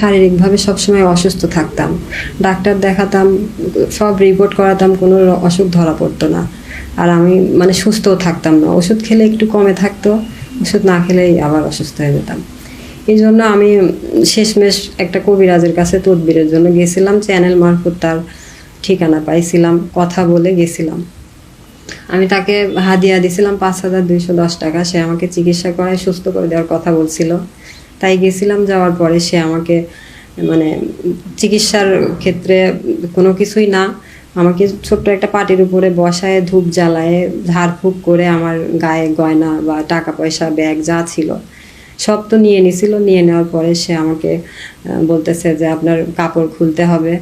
শারীরিকভাবে সবসময় অসুস্থ থাকতাম। ডাক্তার দেখাতাম, সব রিপোর্ট করাতাম, কোনো অসুখ ধরা পড়তো না। আর আমি মানে সুস্থও থাকতাম না। ওষুধ খেলে একটু কমে থাকতো, ওষুধ না খেলেই আবার অসুস্থ হয়ে যেতাম। এই জন্য আমি শেষমেশ একটা কবিরাজের কাছে তদবিরের জন্য গেছিলাম, চ্যানেল মারফত তার ঠিকানা পাইছিলাম, কথা বলে গেছিলাম। আমি তাকে হাদিয়া দিছিলাম, পাঁচ হাজার দুইশো দশ টাকা, সে আমাকে চিকিৎসা করায় সুস্থ করে দেওয়ার কথা বলছিল। তাই গেছিলাম যাওয়ার পরে সে আমাকে মানে চিকিৎসার ক্ষেত্রে কোনো কিছুই না, আমাকে ছোট্ট একটা পাটির উপরে বসায়, ধূপ জ্বালায় ঝাড়ফুঁক করে আমার গায়ে গয়না বা টাকা পয়সা, ব্যাগ যা ছিল, সব তো নিয়ে নিছিল। নিয়ে নেওয়ার পরে সে আমাকে বলতেছে যে আপনার কাপড় খুলতে হবে,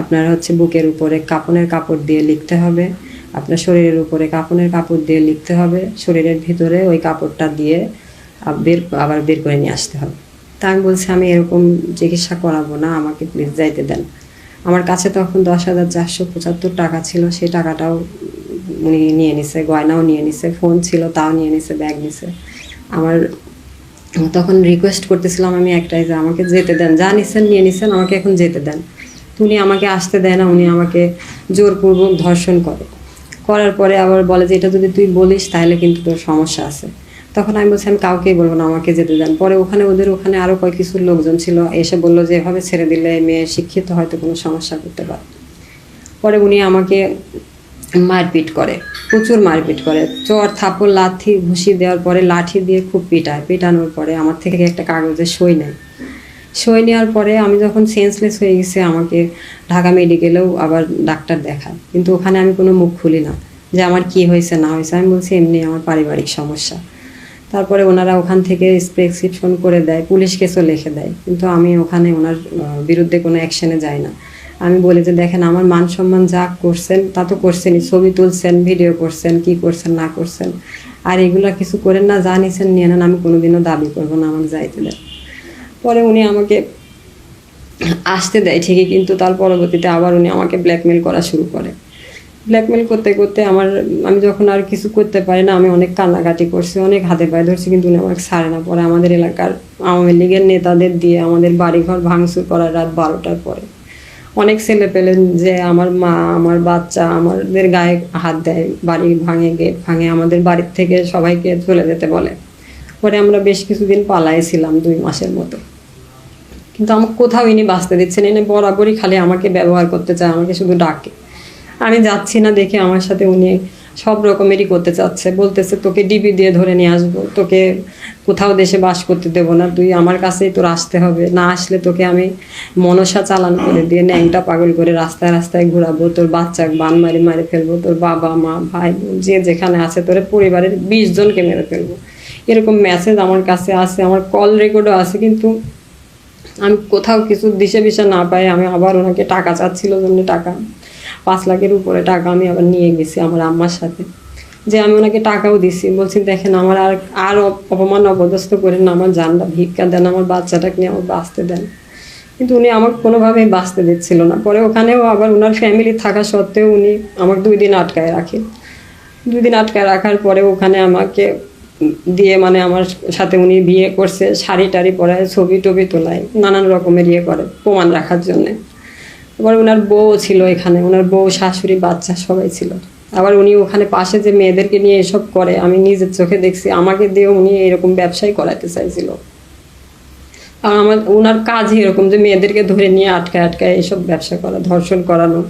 আপনার হচ্ছে বুকের উপরে কাপনের কাপড় দিয়ে লিখতে হবে, আপনার শরীরের উপরে কাপনের কাপড় দিয়ে লিখতে হবে, শরীরের ভিতরে ওই কাপড়টা দিয়ে বের আবার বের করে নিয়ে আসতে হবে। তা আমি বলছি, আমি এরকম চিকিৎসা করাবো না, আমাকে প্লিজ যাইতে দেন। আমার কাছে তখন দশ হাজার চারশো পঁচাত্তর টাকা ছিল সেই টাকাটাও উনি নিয়ে নিছে, গয়নাও নিয়ে নিছে ফোন ছিল, তাও নিয়ে নিছে ব্যাগ নিছে। আমার তখন রিকোয়েস্ট করতেছিলাম আমি একটাই যে, আমাকে যেতে দেন, যা নিছেন নিয়ে নিছেন, আমাকে এখন যেতে দেন। উনি আমাকে আসতে দেয় না, উনি আমাকে জোরপূর্বক ধর্ষণ করে। করার পরে আবার বলে যে, এটা যদি তুই বলিস, তাহলে কিন্তু তোর সমস্যা আছে। তখন আমি বলছি, আমি কাউকেই বলব না, আমাকে যেতে দেন। পরে ওখানে ওদের ওখানে আরও কয়েক কিছু লোকজন ছিল, এসে বলল যে, এভাবে ছেড়ে দিলে মেয়ে শিক্ষিত হয়তো কোনো সমস্যা করতে পারে। পরে উনি আমাকে মারপিট করে, প্রচুর মারপিট করে। চর, থাপড়, লাথি, ঘুষি দেওয়ার পরে লাঠি দিয়ে খুব পিটায়। পিটানোর পরে আমার থেকে একটা কাগজে সই নেয়। সই নেওয়ার পরে আমি যখন সেন্সলেস হয়ে গেছে, আমাকে ঢাকা মেডিকেলেও আবার ডাক্তার দেখায়। কিন্তু ওখানে আমি কোনো মুখ খুলি না, যে আমার কি হয়েছে, না হয়েছে। আমি বলছি, এমনি আমার পারিবারিক সমস্যা। তারপরে ওনারা ওখান থেকে প্রেসক্রিপশন করে দেয়, পুলিশ কেসও লিখে দেয়। কিন্তু আমি ওখানে ওনার বিরুদ্ধে কোনো অ্যাকশনে যাই না। আমি বলি যে, দেখেন, আমার মান সম্মান যা করছেন, তা তো করছেনই। ছবি তুলছেন ভিডিও করছেন, কি করছেন, না করছেন। আর এগুলা কিছু করেন না, যা নিছেন, নিয়ে নেন। আমি কোনোদিনও দাবি করব না আমাকে যাইতে দেন। পরে উনি আমাকে আসতে দেয় ঠিকই, কিন্তু তার পরবর্তীতে আবার উনি আমাকে ব্ল্যাকমেল করা শুরু করে। ব্ল্যাকমেল করতে করতে আমার, আমি যখন আর কিছু করতে পারি না, আমি অনেক কান্নাকাটি করছি, অনেক হাতে পায়ে ধরছি, কিন্তু উনি আমাকে ছাড়ে না। পরে আমাদের এলাকার আওয়ামী লীগের নেতাদের দিয়ে আমাদের বাড়িঘর ভাঙচুর করার রাত বারোটার পরে অনেক ছেলে পেলেন যে আমার মা, আমার বাচ্চা, আমাদের গায়ে হাত দেয়, বাড়ি ভাঙে, গেট ভাঙে, আমাদের বাড়ির থেকে সবাইকে চলে যেতে বলে। পরে আমরা বেশ কিছুদিন পালাইছিলাম দুই মাসের মতো। কিন্তু আমাকে কোথাও ইনি বাঁচতে দিচ্ছেন এনে বরাবরই খালি আমাকে ব্যবহার করতে চায়, আমাকে শুধু ডাকে। আমি যাচ্ছি না দেখে আমার সাথে উনি সব রকমেরই করতে চাচ্ছে। বলতেছে, তোকে ডিবি দিয়ে ধরে নিয়ে আসব। তোকে কোথাও দেশে বাস করতে দেবো না। তুই আমার কাছেই তোর আসতে হবে। না আসলে তোকে আমি মনসা চালান করে দিয়ে ন্যাংটা পাগল করে রাস্তায় রাস্তায় ঘোরাবো। তোর বাচ্চা বান মারি মারি ফেলব। তোর বাবা, মা, ভাই, বোন যে যেখানে আছে তোর পরিবারের বিশ জনকে মেরে ফেলব। এরকম মেসেজ আমার কাছে আছে আমার কল রেকর্ডও আছে কিন্তু আমি কোথাও কিছু দিশে বিশে না পাই। আমি আবার ওনাকে টাকা চাচ্ছিল জন্য টাকা। পাঁচ লাখের উপরে টাকা আমি আবার নিয়ে গেছি আমার আম্মার সাথে। যে আমি ওনাকে টাকাও দিছি, বলছি, দেখেন, আমার আর আর অপমান অপদস্থ করেন আমার জানটা ভিক্ষা দেন, আমার বাচ্চাটাকে নিয়ে আমার বাঁচতে দেন। কিন্তু উনি আমাকে কোনোভাবেই বাঁচতে দিচ্ছিল না। পরে ওখানেও আবার ওনার ফ্যামিলি থাকা সত্ত্বেও উনি আমাকে দুই দিন আটকায় রাখে। দুই দিন আটকায় রাখার পরে ওখানে আমাকে দিয়ে মানে আমার সাথে উনি বিয়ে করছে শাড়ি টাড়ি পরায় ছবি টবি তোলায়, নানান রকমের ইয়ে করে, প্রমাণ রাখার জন্যে। আবার ওনার বউ ছিল এখানে, ওনার বউ, শাশুড়ি, বাচ্চা সবাই ছিল। আবার উনি ওখানে পাশে যে মেয়েদেরকে নিয়ে এসব করে, আমি নিজের চোখে দেখছি, আমাকে দিয়ে উনি এরকম ব্যবসাই করাতে চাইছিল। আর আমার ওনার কাজই এরকম যে মেয়েদেরকে ধরে নিয়ে আটকায় আটকায় এসব ব্যবসা করা, ধর্ষণ করানো,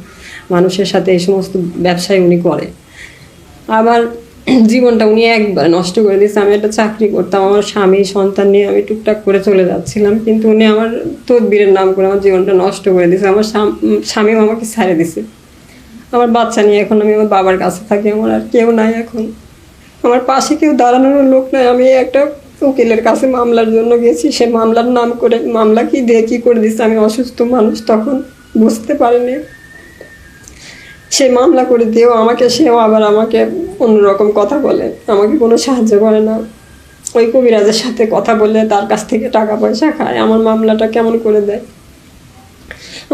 মানুষের সাথে এই সমস্ত ব্যবসায় উনি করে। আবার জীবনটা উনি একবার নষ্ট করে দিয়েছে। আমি একটা চাকরি করতাম, আমার স্বামী, সন্তান নিয়ে আমি টুকটাক করে চলে যাচ্ছিলাম। কিন্তু উনি আমার তদবিরের নাম করে আমার জীবনটা নষ্ট করে দিয়েছে। আমার স্বাম- আমাকে ছেড়ে দিছে আমার বাচ্চা নিয়ে এখন আমি আমার বাবার কাছে থাকি। আমার আর কেউ নাই এখন। আমার পাশে কেউ দাঁড়ানোর লোক নাই। আমি একটা উকিলের কাছে মামলার জন্য গেছি সে মামলার নাম করে, মামলা কি, দিয়ে কি করে দিচ্ছে আমি অসুস্থ মানুষ তখন। বুঝতে পারিনি। সে মামলা করে দিয়েও আমাকে, সেও আবার আমাকে অন্যরকম কথা বলে, আমাকে কোনো সাহায্য করে না। ওই কবিরাজের সাথে কথা বলে তার কাছ থেকে টাকা পয়সা খায়, আমার মামলাটা কেমন করে দেয়?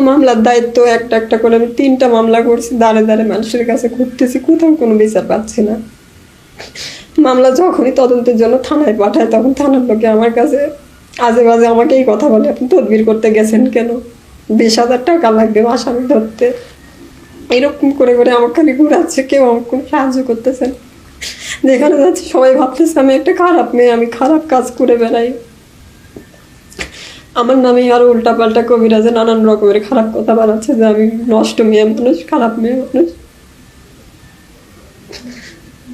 মামলার দায়িত্ব একটা একটা করে আমি তিনটা মামলা করছি, দাঁড়ে দাঁড়ে মানুষের কাছে ঘুরতেছি কোথাও কোনো বিচার পাচ্ছি না। মামলা যখনই তদন্তের জন্য থানায় পাঠায়, তখন থানার লোকে আমার কাছে আজে বাজে আমাকে এই কথা বলে, আপনি তদবির করতে গেছেন কেন? বিশ হাজার টাকা লাগবে আসামি ধরতে। এরকম করে করে আমার খালি ঘুরাচ্ছে, কেউ আমাকে কোনো সাহায্য করতেছেন যেখানে যাচ্ছে সবাই ভাবতেছে, আমি একটা খারাপ মেয়ে, আমি খারাপ কাজ করে বেড়াই। আমার নামে আরও উল্টাপাল্টা কবিরাজে নানান রকমের খারাপ কথা বানাচ্ছে যে আমি নষ্ট মেয়ে মানুষ, খারাপ মেয়ে মানুষ।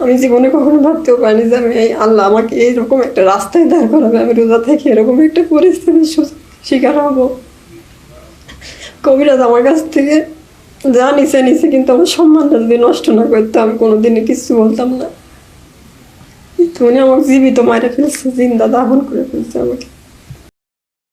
আমি জীবনে কখনো ভাবতেও পারিনি যে আমি এই আল্লাহ আমাকে এইরকম একটা রাস্তায় দাঁড় করাবে, আমি রোজা থেকে এরকম একটা পরিস্থিতির শিকার হব। কবিরাজ আমার কাছ থেকে যা নিচে কিন্তু আমার সম্মানটা যদি নষ্ট না করতো, আমি কোনোদিনই কিছু বলতাম না। উনি আমাকে জীবিত মারে ফেলছে, জিন্দা দাহন করে ফেলছে আমাকে।